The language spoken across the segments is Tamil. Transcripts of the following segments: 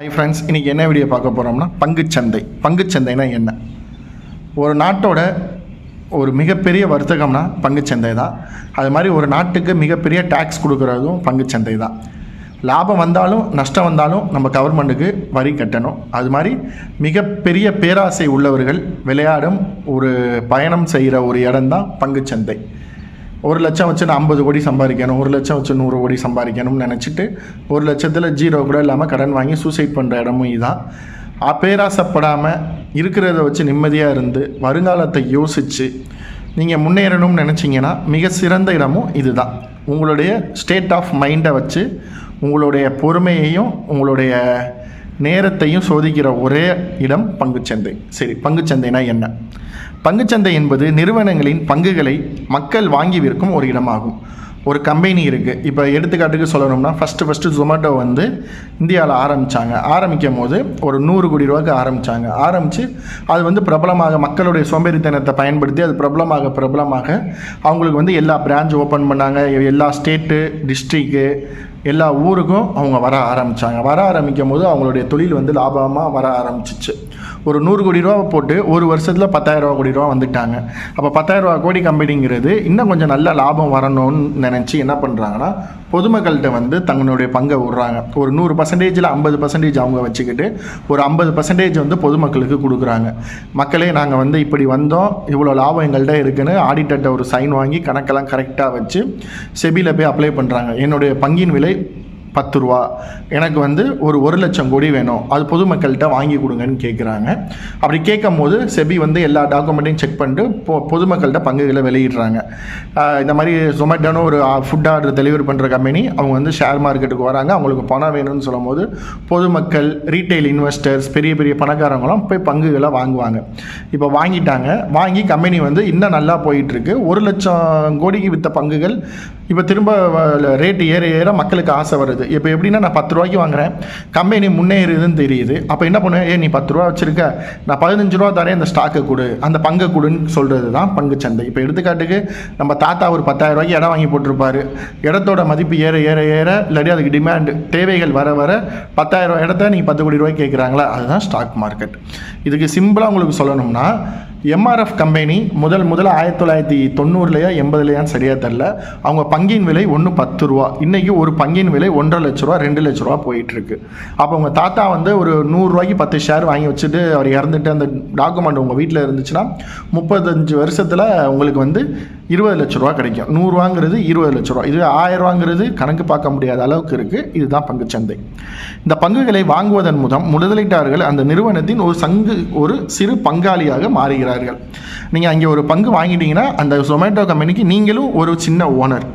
ஹை ஃப்ரெண்ட்ஸ் இன்றைக்கி என்ன வீடியோ பார்க்க போகிறோம்னா பங்குச்சந்தை. பங்குச்சந்தைனா என்ன? ஒரு நாட்டோட ஒரு மிகப்பெரிய வர்த்தகம்னா பங்குச்சந்தை தான். அது மாதிரி ஒரு நாட்டுக்கு மிகப்பெரிய டேக்ஸ் கொடுக்குறதும் பங்குச்சந்தை தான். லாபம் வந்தாலும் நஷ்டம் வந்தாலும் நம்ம கவர்மெண்ட்டுக்கு வரி கட்டணும். அது மாதிரி மிகப்பெரிய பேராசை உள்ளவர்கள் விளையாடும் ஒரு பயணம் செய்கிற ஒரு இடம்தான் பங்குச்சந்தை. ஒரு லட்சம் வச்சு நான் ஐம்பது கோடி சம்பாதிக்கணும் ஒரு லட்சம் வச்சு நூறு கோடி சம்பாதிக்கணும்னு நினச்சிட்டு ஒரு லட்சத்தில் ஜீரோ கூட இல்லாமல் கடன் வாங்கி சூசைட் பண்ணுற இடமும் இதுதான் அப்பேராசப்படாமல் இருக்கிறத வச்சு நிம்மதியாக இருந்து வருங்காலத்தை யோசித்து நீங்கள் முன்னேறணும்னு நினச்சிங்கன்னா மிக சிறந்த இடமும் இதுதான். உங்களுடைய ஸ்டேட் ஆஃப் மைண்டை வச்சு உங்களுடைய பொறுமையையும் உங்களுடைய நேரத்தையும் சோதிக்கிற ஒரே இடம் பங்குச்சந்தை. சரி பங்குச்சந்தைனா என்ன? பங்குச்சந்தை என்பது நிறுவனங்களின் பங்குகளை மக்கள் வாங்கி விற்கும் ஒரு இடமாகும். ஒரு கம்பெனி இருக்குது இப்போ எடுத்துக்காட்டுக்கு சொல்லணும்னா ஃபஸ்ட்டு ஃபஸ்ட்டு ஜொமேட்டோ வந்து இந்தியாவில் ஆரம்பித்தாங்க ஆரம்பிக்கும் போது ஒரு நூறு கோடி ரூபாய்க்கு ஆரம்பித்தாங்க ஆரம்பித்து அது வந்து பிரபலமாக மக்களுடைய சோம்பேறித்தனத்தை பயன்படுத்தி அது பிரபலமாக பிரபலமாக அவங்களுக்கு வந்து எல்லா பிரான்ச் ஓப்பன் பண்ணாங்க. எல்லா ஸ்டேட்டு டிஸ்ட்ரிக்கு எல்லா ஊருக்கும் அவங்க வர ஆரம்பித்தாங்க வர ஆரம்பிக்கும் போது அவங்களுடைய தொழில் வந்து லாபமாக வர ஆரம்பிச்சிச்சு. ஒரு நூறு கோடி ரூபா போட்டு ஒரு வருஷத்தில் பத்தாயிரம் ரூபா கோடி ரூபா வந்துட்டாங்க. அப்போ பத்தாயிரம் ரூபா கோடி கம்பெனிங்கிறது இன்னும் கொஞ்சம் நல்ல லாபம் வரணும்னு நினச்சி என்ன பண்ணுறாங்கன்னா பொதுமக்கள்கிட்ட வந்து தங்களுடைய பங்கை விடுறாங்க. ஒரு நூறு பர்சன்டேஜில் ஐம்பது பர்சன்டேஜ் அவங்க வச்சுக்கிட்டு ஒரு ஐம்பது பர்சன்டேஜ் வந்து பொதுமக்களுக்கு கொடுக்குறாங்க. மக்களே நாங்கள் வந்து இப்படி வந்தோம் இவ்வளோ லாபம் எங்கள்கிட்ட இருக்குன்னு ஆடிட்டர்கிட்ட ஒரு சைன் வாங்கி கணக்கெல்லாம் கரெக்டாக வச்சு செபியில் போய் அப்ளை பண்ணுறாங்க என்னுடைய பங்கின் விலை பத்து ரூபா எனக்கு வந்து ஒரு ஒரு லட்சம் கோடி வேணும். அது பொதுமக்கள்கிட்ட வாங்கி கொடுங்கன்னு கேட்குறாங்க அப்படி கேட்கும் போது செபி வந்து எல்லா டாக்குமெண்ட்டையும் செக் பண்ணிட்டு பொ பொதுமக்கள்கிட்ட பங்குகளை வெளியிடுறாங்க. இந்த மாதிரி ஜொமேட்டோன்னு ஒரு ஃபுட் ஆர்டர் டெலிவரி பண்ணுற கம்பெனி அவங்க வந்து ஷேர் மார்க்கெட்டுக்கு வராங்க. அவங்களுக்கு பணம் வேணும்னு சொல்லும்போது பொதுமக்கள் ரீட்டைல் இன்வெஸ்டர்ஸ் பெரிய பெரிய பணக்காரங்களும் போய் பங்குகளை வாங்குவாங்க. இப்போ வாங்கிட்டாங்க. வாங்கி கம்பெனி வந்து இன்னும் நல்லா போயிட்டுருக்கு ஒரு லட்சம் கோடிக்கு விற்ற பங்குகள் இப்போ திரும்ப ரேட்டு ஏற ஏற மக்களுக்கு ஆசை வருது. இப்போ எப்படின்னா நான் பத்து ரூபாய்க்கு வாங்குறேன். கம்பெனி முன்னேறுதுன்னு தெரியுது. அப்போ என்ன பண்ணுவேன்? ஏ நீ பத்து ரூபா வச்சுருக்க. நான் பதினஞ்சு ரூபா தரேன் இந்த ஸ்டாக்கை கொடு. அந்த பங்கை கொடுன்னு சொல்கிறது தான் பங்கு சந்தை. இப்போ எடுத்துக்காட்டுக்கு நம்ம தாத்தா ஒரு பத்தாயிரம் ரூபாய்க்கு இடம் வாங்கி போட்டிருப்பார். இடத்தோட மதிப்பு ஏற ஏற ஏற இல்லாட்டி அதுக்கு டிமாண்டு தேவைகள் வர வர பத்தாயிரம் இடத்த நீங்கள் பத்து கோடி ரூபாய்க்கு கேட்குறாங்களா அதுதான் ஸ்டாக் மார்க்கெட் இதுக்கு சிம்பிளாக உங்களுக்கு சொல்லணும்னா எம்ஆர்எஃப் கம்பெனி முதல் முதல் ஆயிரத்தி தொள்ளாயிரத்தி தொண்ணூறுலையா எண்பதுலையான்னு சரியாக தெரில அவங்க பங்கின் விலை ஒன்று பத்து ரூபா. இன்றைக்கி ஒரு பங்கின் விலை ஒன்றரை லட்ச ரூபா ரெண்டு லட்ச ரூபா போயிட்டுருக்கு. அப்போ உங்கள் தாத்தா வந்து ஒரு நூறுரூவாய்க்கு பத்து ஷேர் வாங்கி வச்சுட்டு அவர் இறந்துட்டு அந்த டாக்குமெண்ட் உங்கள் வீட்டில் இருந்துச்சுன்னா முப்பத்தஞ்சு வருஷத்தில் உங்களுக்கு வந்து இருபது லட்ச ரூபா கிடைக்கும். நூறுரூவாங்கிறது இருபது லட்ச ரூபா. இது ஆயிரரூவாங்கிறது கணக்கு பார்க்க முடியாத அளவுக்கு இருக்குது இதுதான் பங்குச்சந்தை இந்த பங்குகளை வாங்குவதன் மூலம் முதலீட்டாளர்கள் அந்த நிறுவனத்தின் ஒரு சங்கு ஒரு சிறு பங்காளியாக மாறுகிறார்கள். நீங்கள் அங்கே ஒரு பங்கு வாங்கிட்டீங்கன்னா அந்த ஜொமேட்டோ கம்பெனிக்கு நீங்களும் ஒரு சின்ன ஓனர்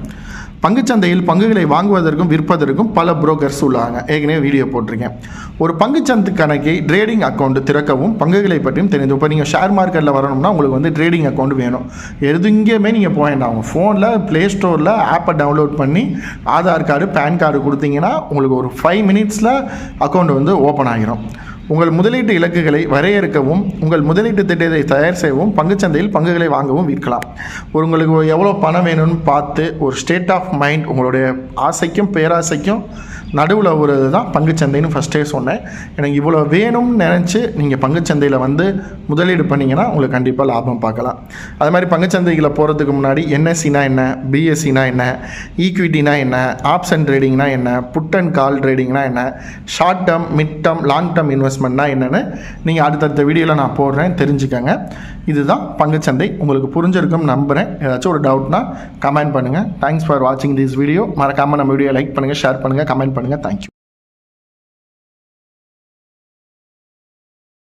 பங்குச்சந்தையில் பங்குகளை வாங்குவதற்கும் விற்பதற்கும் பல புரோக்கர்ஸ் உள்ளாங்க. ஏற்கனவே வீடியோ போட்டிருக்கேன். ஒரு பங்குச்சந்து கணக்கை ட்ரேடிங் அக்கௌண்ட் திறக்கவும் பங்குகளை பற்றியும் தெரிந்து இப்போ நீங்கள் ஷேர் மார்க்கெட்டில் வரணும்னா உங்களுக்கு வந்து ட்ரேடிங் அக்கௌண்ட் வேணும். எது எங்கேயுமே நீங்கள் போக வேண்டாம். உங்கள் ஃபோனில் ப்ளே ஸ்டோரில் ஆப்பை டவுன்லோட் பண்ணி ஆதார் கார்டு பேன் கார்டு கொடுத்தீங்கன்னா உங்களுக்கு ஒரு ஃபைவ் மினிட்ஸில் அக்கௌண்ட் வந்து ஓப்பன் ஆகிரும் உங்கள் முதலீட்டு இலக்குகளை வரையறுக்கவும் உங்கள் முதலீட்டு திட்டத்தை தயார் செய்யவும் பங்குச்சந்தையில் பங்குகளை வாங்கவும் விற்கலாம். ஒரு உங்களுக்கு எவ்வளோ பணம் வேணும்னு பார்த்து ஒரு ஸ்டேட் ஆஃப் மைண்ட் உங்களுடைய ஆசைக்கும் பேராசைக்கும் நடுவில் ஒரு தான் பங்குச்சந்தைன்னு ஃபஸ்ட்டே சொன்னேன். எனக்கு இவ்வளோ வேணும்னு நினச்சி நீங்கள் பங்குச்சந்தையில் வந்து முதலீடு பண்ணிங்கன்னா உங்களுக்கு கண்டிப்பாக லாபம் பார்க்கலாம். அது மாதிரி பங்குச்சந்தைகளை போகிறதுக்கு முன்னாடி என்எஸ்சினா என்ன? பிஎஸ்சினா என்ன? ஈக்விட்டினா என்ன? ஆப்ஷன் ட்ரேடிங்னா என்ன? புட் அண்ட் கால் ட்ரேடிங்னா என்ன? Short term mid term long term இன்வெஸ்ட்மெண்ட்னா என்னென்னு நீங்கள் அடுத்தடுத்த வீடியோவில் நான் போடுறேன். தெரிஞ்சுக்கோங்க. இதுதான் பங்குச்சந்தை. உங்களுக்கு புரிஞ்சிருக்கும் நம்புகிறேன் ஏதாச்சும் ஒரு டவுட்னா கமெண்ட் பண்ணுங்கள் தேங்க்ஸ் ஃபார் வாட்சிங் திஸ் வீடியோ மறக்காமல் நம்ம வீடியோ லைக் பண்ணுங்கள் ஷேர் பண்ணுங்கள் கமெண்ட் பண்ணுங்கள் தேங்க்யூ